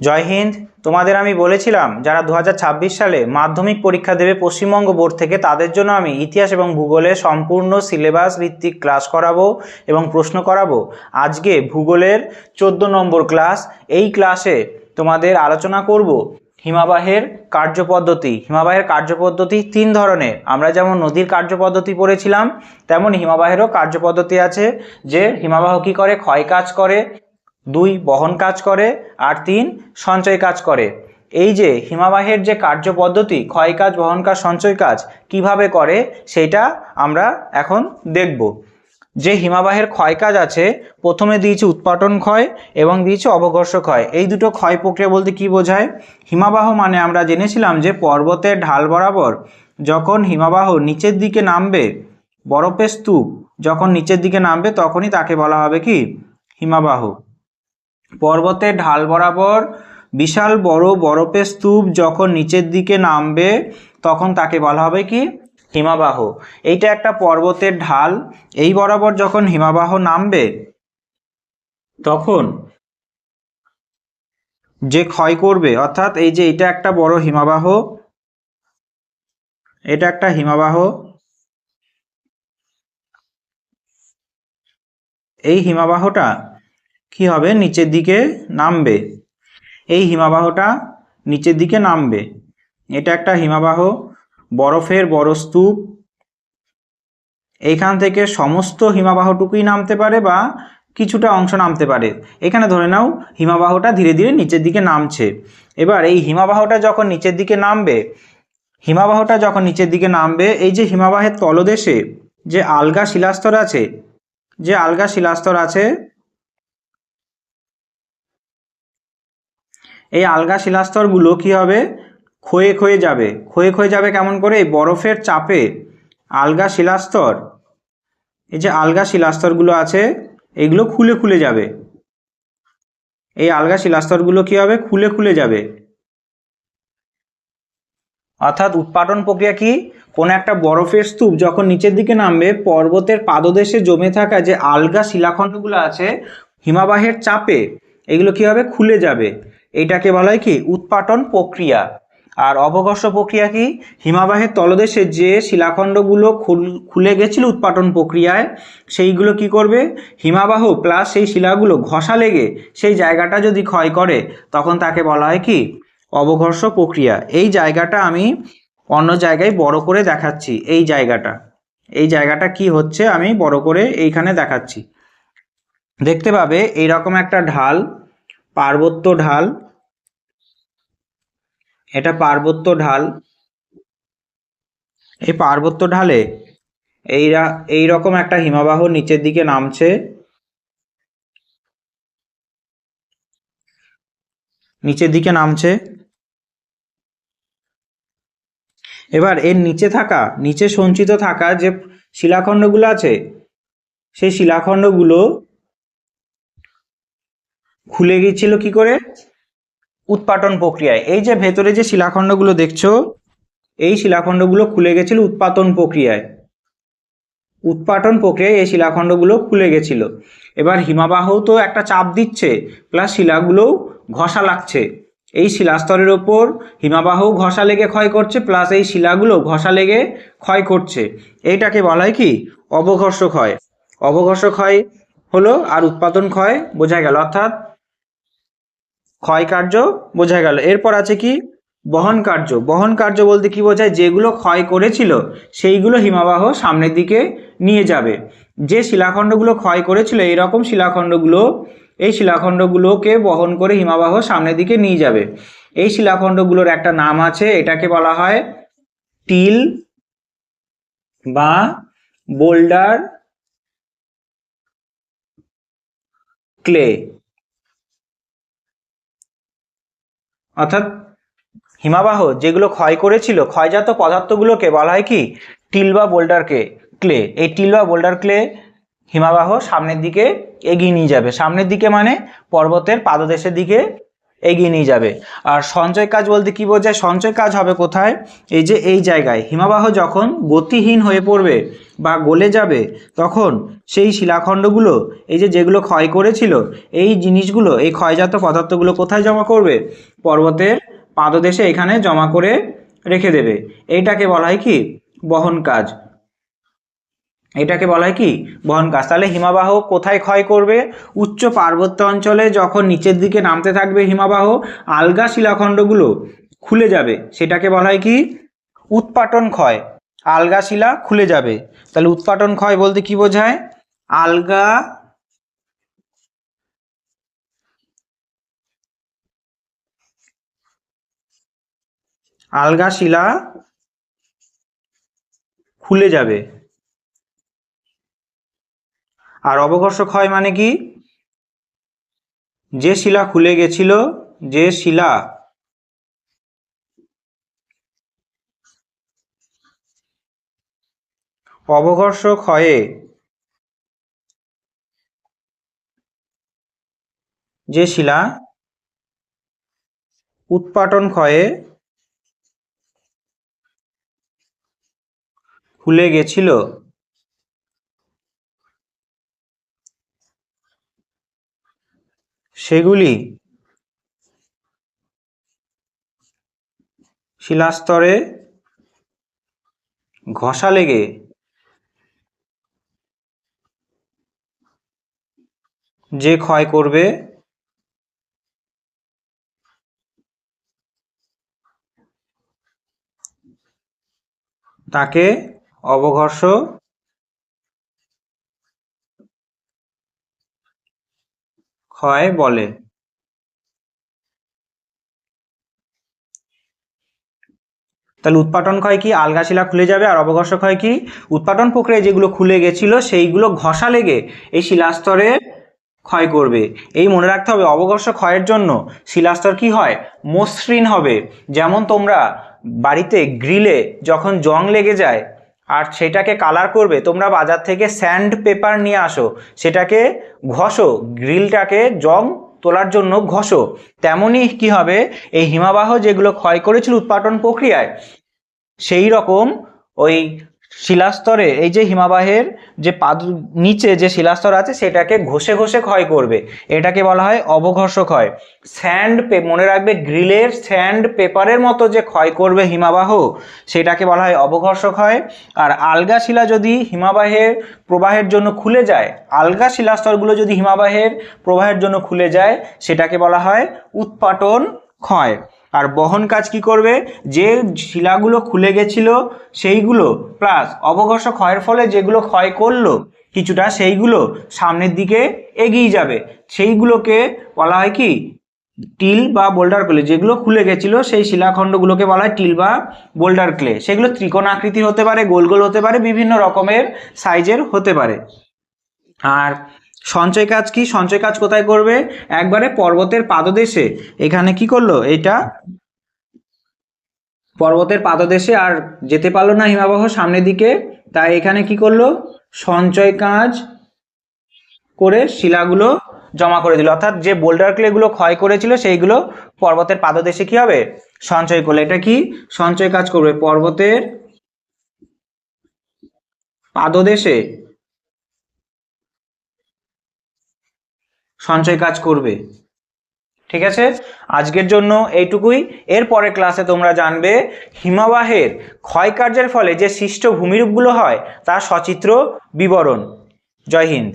জয় হিন্দ, তোমাদের আমি বলেছিলাম যারা দু হাজার ছাব্বিশ সালে মাধ্যমিক পরীক্ষা দেবে পশ্চিমবঙ্গ বোর্ড থেকে, তাদের জন্য আমি ইতিহাস এবং ভূগোলের সম্পূর্ণ সিলেবাস ভিত্তিক ক্লাস করাবো এবং প্রশ্ন করাবো। আজকে ভূগোলের চোদ্দ নম্বর ক্লাস, এই ক্লাসে তোমাদের আলোচনা করব হিমাবাহের কার্যপদ্ধতি। হিমাবাহের কার্যপদ্ধতি তিন ধরনের। আমরা যেমন নদীর কার্যপদ্ধতি পড়েছিলাম, তেমন হিমাবাহেরও কার্যপদ্ধতি আছে যে হিমাবাহ কী করে, ক্ষয় কাজ করে দুই, বহন কাজ করে, আর তিন, সঞ্চয় কাজ করে। এই যে হিমাবাহের যে কার্যপদ্ধতি ক্ষয় কাজ, বহন কাজ, সঞ্চয় কাজ, কীভাবে করে, সেটা আমরা এখন দেখব। যে হিমাবাহের ক্ষয় কাজ আছে, প্রথমে দিয়েছে উৎপাটন ক্ষয় এবং দিয়েছে অবঘর্ষ ক্ষয়। এই দুটো ক্ষয় প্রক্রিয়া বলতে কি বোঝায়? হিমাবাহ মানে আমরা জেনেছিলাম যে পর্বতের ঢাল বরাবর যখন হিমাবাহ নিচের দিকে নামবে, বরফের স্তূপ যখন নিচের দিকে নামবে, তখনই তাকে বলা হবে কি? হিমাবাহ। পর্বতের ঢাল বরাবর বিশাল বড় বরফের স্তূপ যখন নিচের দিকে নামবে, তখন তাকে বলা হবে কি? হিমাবাহ। এইটা একটা পর্বতের ঢাল। এই বরাবর যখন হিমাবাহ নামবে, তখন যে ক্ষয় করবে, অর্থাৎ এই যে এটা একটা বড় হিমাবাহ, এটা একটা হিমাবাহ, এই হিমাবাহটা কি হবে? নিচের দিকে নামবে। এই হিমাবাহটা নিচের দিকে নামবে। এটা একটা হিমাবাহ, বরফের বড় স্তূপ। এইখান থেকে সমস্ত হিমাবাহটুকুই নামতে পারে বা কিছুটা অংশ নামতে পারে। এখানে ধরে নাও, হিমাবাহটা ধীরে ধীরে নিচের দিকে নামছে। এবার এই হিমাবাহটা যখন নিচের দিকে নামবে, হিমাবাহটা যখন নিচের দিকে নামবে, এই যে হিমাবাহের তলদেশে যে আলগা শিলাস্তর আছে, যে আলগা শিলাস্তর আছে এই আলগা শিলাস্তরগুলো কি হবে? ক্ষয়ে ক্ষয়ে যাবে। ক্ষয়ে ক্ষয়ে যাবে কেমন করে? এই বরফের চাপে আলগা শিলাস্তর। এই যে আলগা শিলাস্তরগুলো আছে, এগুলো খুলে খুলে যাবে। এই আলগা শিলাস্তরগুলো কি হবে? খুলে খুলে যাবে। অর্থাৎ উৎপাদন প্রক্রিয়া কি? কোনো একটা বরফের স্তূপ যখন নিচের দিকে নামবে, পর্বতের পাদদেশে জমে থাকা যে আলগা শিলাখণ্ডগুলো আছে, হিমাবাহের চাপে, এগুলো কি হবে? খুলে যাবে। এটাকে বলা হয় কি? উৎপাটন প্রক্রিয়া। আর অবঘর্ষ প্রক্রিয়া কি? হিমাবাহের তলদেশে যে শিলাখণ্ডগুলো খুলে গেছিল উৎপাটন প্রক্রিয়ায়, সেইগুলো কি করবে? হিমাবাহ প্লাস সেই শিলাগুলো ঘষা লেগে সেই জায়গাটা যদি ক্ষয় করে, তখন তাকে বলা হয় কি? অবঘর্ষ প্রক্রিয়া। এই জায়গাটা আমি অন্য জায়গায় বড় করে দেখাচ্ছি, এই জায়গাটা। এই জায়গাটা কি হচ্ছে? আমি বড় করে এইখানে দেখাচ্ছি। দেখতে পাবে, এইরকম একটা ঢাল পার্বত্য ঢাল। এটা পার্বত্য ঢাল। এই পার্বত্য ঢালে এইরা এই রকম একটা হিমাবাহ নিচের দিকে নামছে। নিচের দিকে নামছে। এবার এর নিচে থাকা, নিচে সঞ্চিত থাকা যে শিলাখণ্ডগুলো আছে, সেই শিলাখণ্ডগুলো খুলে গিয়েছিল কি করে? উৎপাটন প্রক্রিয়ায়। এই যে ভেতরে যে শিলাখণ্ডগুলো দেখছ, এই শিলাখণ্ডগুলো খুলে গেছিল উৎপাদন প্রক্রিয়ায়। উৎপাটন প্রক্রিয়ায় এই শিলাখণ্ডগুলো খুলে গেছিল। এবার হিমাবাহও তো একটা চাপ দিচ্ছে, প্লাস শিলাগুলোও ঘষা লাগছে। এই শিলাস্তরের ওপর হিমাবাহও ঘষা লেগে ক্ষয় করছে, প্লাস এই শিলাগুলো ঘষা লেগে ক্ষয় করছে। এইটাকে বলা হয় কি? অবঘর্ষ ক্ষয়। অবঘর্ষ ক্ষয় হলো আর উৎপাদন ক্ষয় বোঝা গেল। অর্থাৎ ক্ষয় কার্য বোঝা গেল। এরপর আছে কি? বহন কার্য। বহন কার্য বলতে কি বোঝায়? যেগুলো ক্ষয় করেছিল, সেইগুলো হিমাবাহ সামনের দিকে নিয়ে যাবে। যে শিলাখণ্ডগুলো ক্ষয় করেছিল, এইরকম শিলাখণ্ডগুলো, এই শিলাখণ্ডগুলোকে বহন করে হিমাবাহ সামনের দিকে নিয়ে যাবে। এই শিলাখণ্ডগুলোর একটা নাম আছে, এটাকে বলা হয় টিল বা বোল্ডার ক্লে। অর্থাৎ হিমাবাহ যেগুলো ক্ষয় করেছিল, ক্ষয়জাত পদার্থগুলোকে বলা হয় কি? টিল বা বোল্ডারকে ক্লে। এই টিল বা বোল্ডার ক্লে হিমাবাহ সামনের দিকে এগিয়ে নিয়ে যাবে। সামনের দিকে মানে পর্বতের পাদদেশের দিকে এগিয়ে নিয়ে যাবে। আর সঞ্চয় কাজ বলতে কি বোঝায়? সঞ্চয় কাজ হবে কোথায়? এই যে এই জায়গায়। হিমাবাহ যখন গতিহীন হয়ে পড়বে বা গলে যাবে, তখন সেই শিলাখণ্ডগুলো, এই যে যেগুলো ক্ষয় করেছিল, এই জিনিসগুলো, এই ক্ষয়জাত পদার্থগুলো কোথায় জমা করবে? পর্বতের পাদদেশে এখানে জমা করে রেখে দেবে। এইটাকে বলা হয় কি? বহন কাজ। এটাকে বলা হয় কি? বহন কাজ তাহলে হিমাবাহ কোথায় ক্ষয় করবে? উচ্চ পার্বত্য অঞ্চলে যখন নিচের দিকে নামতে থাকবে হিমাবাহ, আলগা শিলাখণ্ডগুলো খুলে যাবে। সেটাকে বলা হয় কি? উৎপাটন ক্ষয়। আলগা শিলা খুলে যাবে। তাহলে উৎপাটন ক্ষয় বলতে কি বোঝায়? আলগা আলগা শিলা খুলে যাবে। আর অবকর্ষ ক্ষয় মানে কি? যে শিলা খুলে গেছিল, যে শিলা অবঘর্ষ ক্ষয়ে যে শিলা উৎপাটন ক্ষয়ে খুলে গেছিল সেগুলি শিলাস্তরে ঘষা লেগে যে ক্ষয় করবে তাকে অবঘর্ষ ক্ষয় বলে। তাহলে উৎপাটন ক্ষয় কি? আলগা শিলা খুলে যাবে আর অবঘর্ষ ক্ষয় কি? উৎপাটন প্রক্রিয়ায় যেগুলো খুলে গেছিল, সেইগুলো ঘষা লেগে এই শিলাস্তরে ক্ষয় করবে। এই মনে রাখতে হবে অবঘর্ষ ক্ষয়ের জন্য শিলাস্তর কি হয়? মসৃণ হবে। যেমন তোমরা বাড়িতে গ্রিলে যখন জং লেগে যায় আর সেটাকে কালার করবে, তোমরা বাজার থেকে স্যান্ড পেপার নিয়ে আসো, সেটাকে ঘষো গ্রিলটাকে জং তোলার জন্য ঘষো। তেমনই কি হবে, এই হিমাবাহ যেগুলো ক্ষয় করেছিল উৎপাদন প্রক্রিয়ায়, সেই রকম ওই শিলাস্তরে, এই যে হিমাবাহের যে পাদ, নিচে যে শিলাস্তর আছে, সেটাকে ঘষে ঘষে ক্ষয় করবে। এটাকে বলা হয় অবঘর্ষ ক্ষয়। স্যান্ড মনে রাখবে, গ্রিলের স্যান্ড পেপারের মতো যে ক্ষয় করবে হিমাবাহ, সেটাকে বলা হয় অবঘর্ষ ক্ষয়। আর আলগা শিলা যদি হিমাবাহের প্রবাহের জন্য খুলে যায়, আলগা শিলাস্তরগুলো যদি হিমাবাহের প্রবাহের জন্য খুলে যায়, সেটাকে বলা হয় উৎপাটন ক্ষয়। আর বহন কাজ কি করবে? যে শিলাগুলো খুলে গেছিল, সেইগুলো প্লাস অবঘর্ষ ক্ষয়ের ফলে যেগুলো ক্ষয় করল, কিছুটা সেইগুলো সামনের দিকে এগিয়ে যাবে। সেইগুলোকে বলা হয় কি? টিল বা বোল্ডার ক্লে। যেগুলো খুলে গেছিল, সেই শিলাখণ্ডগুলোকে বলা হয় টিল বা বোল্ডার ক্লে। সেগুলো ত্রিকোণ আকৃতির হতে পারে, গোল গোল হতে পারে, বিভিন্ন রকমের সাইজের হতে পারে। আর সঞ্চয় কাজ কি? সঞ্চয় কাজ কোথায় করবে? একবারে পর্বতের পাদদেশে। এখানে কি করল? এটা পর্বতের পাদদেশে আর যেতে পারল না হিমাবহ সামনের দিকে। তাই এখানে কি করল? সঞ্চয় কাজ করে শিলাগুলো জমা করে দিল। অর্থাৎ যে বোল্ডার ক্লেগুলো ক্ষয় করেছিল, সেইগুলো পর্বতের পাদদেশে কি হবে? সঞ্চয় করলে। এটা কি? সঞ্চয় কাজ করবে পর্বতের পাদদেশে। সঞ্চয় কাজ করবে। ঠিক আছে? আজকের জন্য এইটুকুই। এর পরের ক্লাসে তোমরা জানবে, হিমাবাহের ক্ষয়কার্যের ফলে যে সৃষ্ট ভূমিরূপগুলো হয়, তার সচিত্র বিবরণ। জয় হিন্দ।